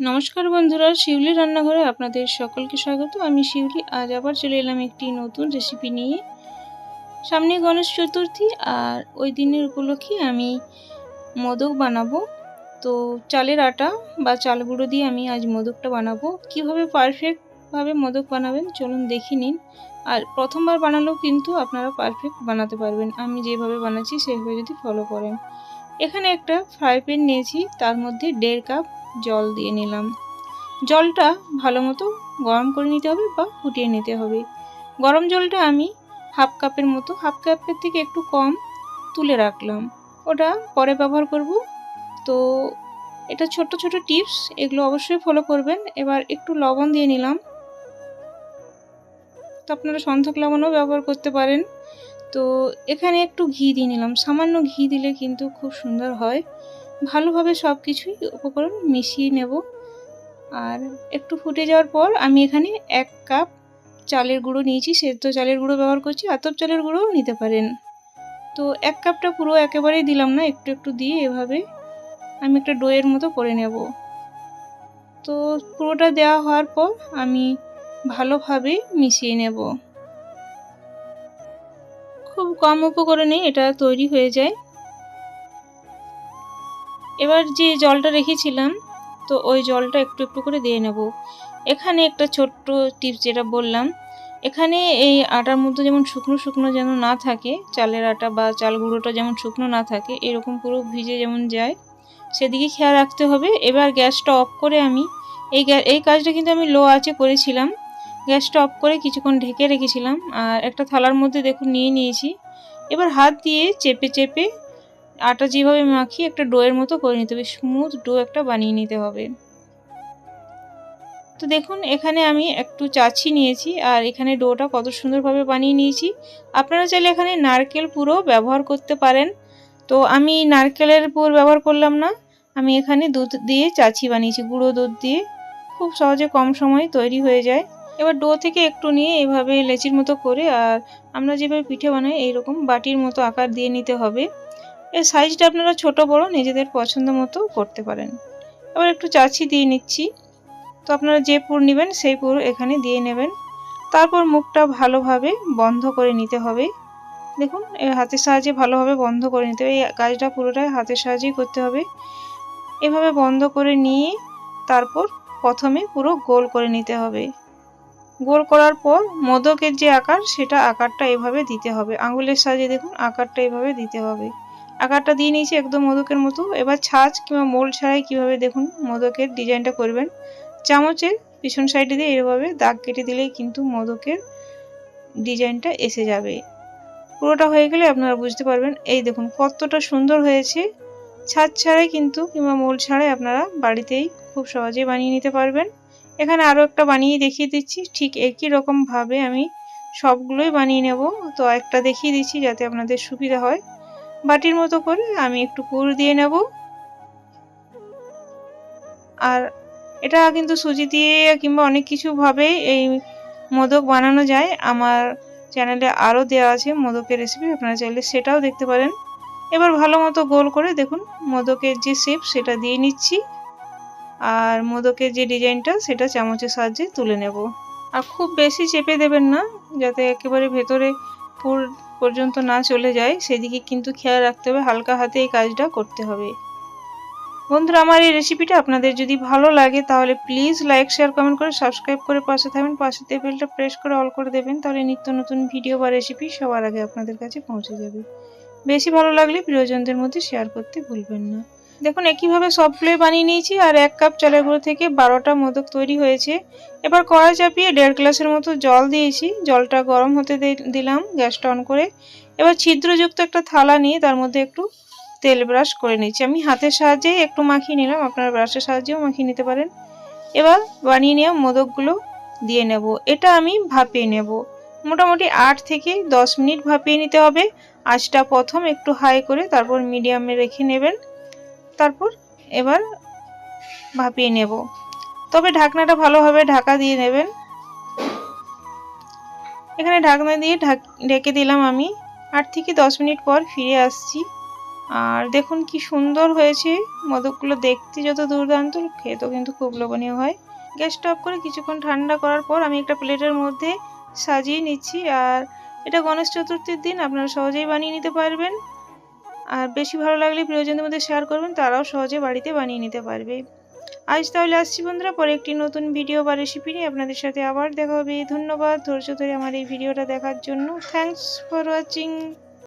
নমস্কার বন্ধুরা, শিউলি রান্নাঘরে আপনাদের সকলকে স্বাগত। আমি শিউলি, আজ আবার চলে এলাম একটি নতুন রেসিপি নিয়ে। সামনে গণেশ চতুর্থী, আর ওই দিনের উপলক্ষে আমি মোদক বানাবো। তো চালের আটা বা চাল গুঁড়ো দিয়ে আমি আজ মোদকটা বানাবো। কীভাবে পারফেক্টভাবে মোদক বানাবেন, চলুন দেখে নিন। আর প্রথমবার বানালেও কিন্তু আপনারা পারফেক্ট বানাতে পারবেন। আমি যেভাবে বানাচ্ছি, সেভাবে যদি ফলো করেন। এখানে একটা ফ্রাই প্যান নিয়েছি, তার মধ্যে দেড় কাপ জল দিয়ে নিলাম। জলটা ভালো মতো গরম করে নিতে হবে বা ফুটিয়ে নিতে হবে। গরম জলটা আমি হাফ কাপের মতো, হাফ কাপের থেকে একটু কম তুলে রাখলাম। ওটা পরে ব্যবহার করব। তো এটা ছোট ছোট টিপস, এগুলো অবশ্যই ফলো করবেন। এবার একটু লবণ দিয়ে নিলাম। তো আপনারা সন্ধক লবণও ব্যবহার করতে পারেন। তো এখানে একটু ঘি দিয়ে নিলাম। সামান্য ঘি দিলে কিন্তু খুব সুন্দর হয়। ভালোভাবে সব কিছুই উপকরণ মিশিয়ে নেব। আর একটু ফুটে যাওয়ার পর আমি এখানে এক কাপ চালের গুঁড়ো নিয়েছি, সেদ্ধ চালের গুঁড়ো ব্যবহার করছি, আতপ চালের গুঁড়োও নিতে পারেন। তো এক কাপটা পুরো একেবারেই দিলাম না, একটু একটু দিয়ে এভাবে আমি একটা ডোয়ের মতো করে নেব। তো পুরোটা দেওয়া হওয়ার পর আমি ভালোভাবে মিশিয়ে নেব। খুব কম উপকরণে এটা তৈরি হয়ে যায়। এবার যে জলটা রেখেছিলাম, তো ওই জলটা একটু একটু করে দিয়ে নেব। এখানে একটা ছোট্ট টিপস যেটা বললাম, এখানে এই আটার মধ্যে যেমন শুকনো শুকনো যেন না থাকে, চালের আটা বা চাল গুঁড়োটা যেমন শুকনো না থাকে, এরকম পুরো ভিজে যেমন যায়, সেদিকে খেয়াল রাখতে হবে। এবার গ্যাসটা অফ করে আমি, এই এই কাজটা কিন্তু আমি লো আঁচে করেছিলাম। গ্যাসটা অফ করে কিছুক্ষণ ঢেকে রেখেছিলাম, আর একটা থালার মধ্যে দেখুন নিয়ে নিয়েছি। এবার হাত দিয়ে চেপে চেপে আটা যেভাবে মাখিয়ে একটা ডোয়ের মতো করে নিতে হবে স্মুথ ডো একটা বানিয়ে নিতে হবে। তো দেখুন, এখানে আমি একটু চাছি নিয়েছি আর এখানে ডোটা কত সুন্দরভাবে বানিয়ে নিয়েছি। আপনারা চাইলে এখানে নারকেল পুরো ব্যবহার করতে পারেন। তো আমি নারকেলের পুর ব্যবহার করলাম না, আমি এখানে দুধ দিয়ে চাচি বানিয়েছি, গুঁড়ো দুধ দিয়ে। খুব সহজে কম সময়ে তৈরি হয়ে যায়। এবার ডো থেকে একটু নিয়ে এভাবে লেচির মতো করে আর আমরা যেভাবে পিঠে বানাই, এইরকম বাটির মতো আকার দিয়ে নিতে হবে। এর সাইজটা আপনারা ছোট, বড় নিজেদের পছন্দ মতো করতে পারেন। এবার একটু চাছি দিয়ে নিচ্ছি। তো আপনারা যে পুর নেবেন সেই পুর এখানে দিয়ে নেবেন। তারপর মুখটা ভালোভাবে বন্ধ করে নিতে হবে। দেখুন হাতের সাহায্যে ভালোভাবে বন্ধ করে নিতে হবে। এই কাজটা পুরোটাই হাতের সাহায্যেই করতে হবে। এভাবে বন্ধ করে নিয়ে তারপর প্রথমে পুরো গোল করে নিতে হবে। গোল করার পর মোদকের যে আকার, সেটা আকারটা এভাবে দিতে হবে। আঙুলের সাহায্যে দেখুন, আকারটা এভাবে দিতে হবে। আকারটা দিয়ে নিয়েছি একদম মোদকের মতো। এবার ছাঁচ কিংবা মোল ছাড়াই কীভাবে দেখুন মোদকের ডিজাইনটা করবেন। চামচের পিছন সাইডে দিয়ে এভাবে দাগ কেটে দিলেই কিন্তু মোদকের ডিজাইনটা এসে যাবে। পুরোটা হয়ে গেলে আপনারা বুঝতে পারবেন, এই দেখুন কতটা সুন্দর হয়েছে। ছাদ ছাড়াই কিন্তু কিংবা মোল ছাড়াই আপনারা বাড়িতেই খুব সহজেই বানিয়ে নিতে পারবেন। এখানে আরও একটা বানিয়ে দেখিয়ে দিচ্ছি, ঠিক একই রকমভাবে আমি সবগুলোই বানিয়ে নেব। তো একটা দেখিয়ে দিচ্ছি যাতে আপনাদের সুবিধা হয়। বাটির মতো করে আমি একটু পুর দিয়ে নেব। আর এটা কিন্তু সুজি দিয়ে কিংবা অনেক কিছুভাবে এই মোদক বানানো যায়। আমার চ্যানেলে আরও দেওয়া আছে মোদকের রেসিপি আপনারা চাইলে সেটাও দেখতে পারেন। এবার ভালো মতো গোল করে দেখুন, মোদকের যে শেপ সেটা দিয়ে নিচ্ছি। আর মোদকের যে ডিজাইনটা, সেটা চামচের সাহায্যে তুলে নেব। আর খুব বেশি চেপে দেবেন না, যাতে একেবারে ভেতরে পুর পর্যন্ত না চলে যায়, সেদিকে কিন্তু খেয়াল রাখতে হবে, হালকা হাতে এই কাজটা করতে হবে। বন্ধুরা, আমার এই রেসিপিটা আপনাদের যদি ভালো লাগে, তাহলে প্লিজ লাইক শেয়ার কমেন্ট করে সাবস্ক্রাইব করে পাশে থাকবেন। পাশে দিয়ে বেলটা প্রেস করে অল করে দেবেন, তাহলে নিত্য নতুন ভিডিও বা রেসিপি সবার আগে আপনাদের কাছে পৌঁছে যাবে। বেশি ভালো লাগলে প্রিয়জনদের মধ্যে শেয়ার করতে ভুলবেন না। দেখুন, একইভাবে সবগুলোই বানিয়ে নিয়েছি আর এক কাপ চালের গুঁড়ো থেকে বারোটা মোদক তৈরি হয়েছে। এবার কড়াই চাপিয়ে দেড় গ্লাসের মতো জল দিয়েছি। জলটা গরম হতে দিলাম গ্যাসটা অন করে। এবার ছিদ্রযুক্ত একটা থালা নিয়ে তার মধ্যে একটু তেল ব্রাশ করে নিচ্ছি আমি হাতের সাহায্যেই একটু মাখিয়ে নিলাম। আপনারা ব্রাশের সাহায্যেও মাখিয়ে নিতে পারেন। এবার বানিয়ে নেওয়া মোদকগুলো দিয়ে নেব। এটা আমি ভাপিয়ে নেব। মোটামুটি আট থেকে দশ মিনিট ভাপিয়ে নিতে হবে। আঁচটা প্রথম একটু হাই করে তারপর মিডিয়ামে রেখে নেবেন। তারপর এবার ভাপিয়ে নেব। তবে ঢাকনাটা ভালোভাবে ঢাকা দিয়ে নেবেন। এখানে ঢাকনা দিয়ে ঢেকে দিলাম আমি। আট থেকে দশ মিনিট পর ফিরে আসছি। আর দেখুন কি সুন্দর হয়েছে মোদকগুলো দেখতে, যত দুর্দান্ত, খেতেও কিন্তু খুব লোভনীয় হয়। গ্যাসটা অফ করে কিছুক্ষণ ঠান্ডা করার পর আমি একটা প্লেটের মধ্যে সাজিয়ে নিচ্ছি। আর এটা গণেশ চতুর্থীর দিন, আপনারা সহজেই বানিয়ে নিতে পারবেন। আর বেশি ভালো লাগলে প্রিয়জনদের মধ্যে শেয়ার করবেন, তারাও সহজে বাড়িতে বানিয়ে নিতে পারবে। আজ তাহলে আসছি বন্ধুরা, পরে একটি নতুন ভিডিও বা রেসিপি নিয়ে আপনাদের সাথে আবার দেখা হবে। ধন্যবাদ, ধৈর্য ধরে আমার এই ভিডিওটা দেখার জন্য। Thanks for watching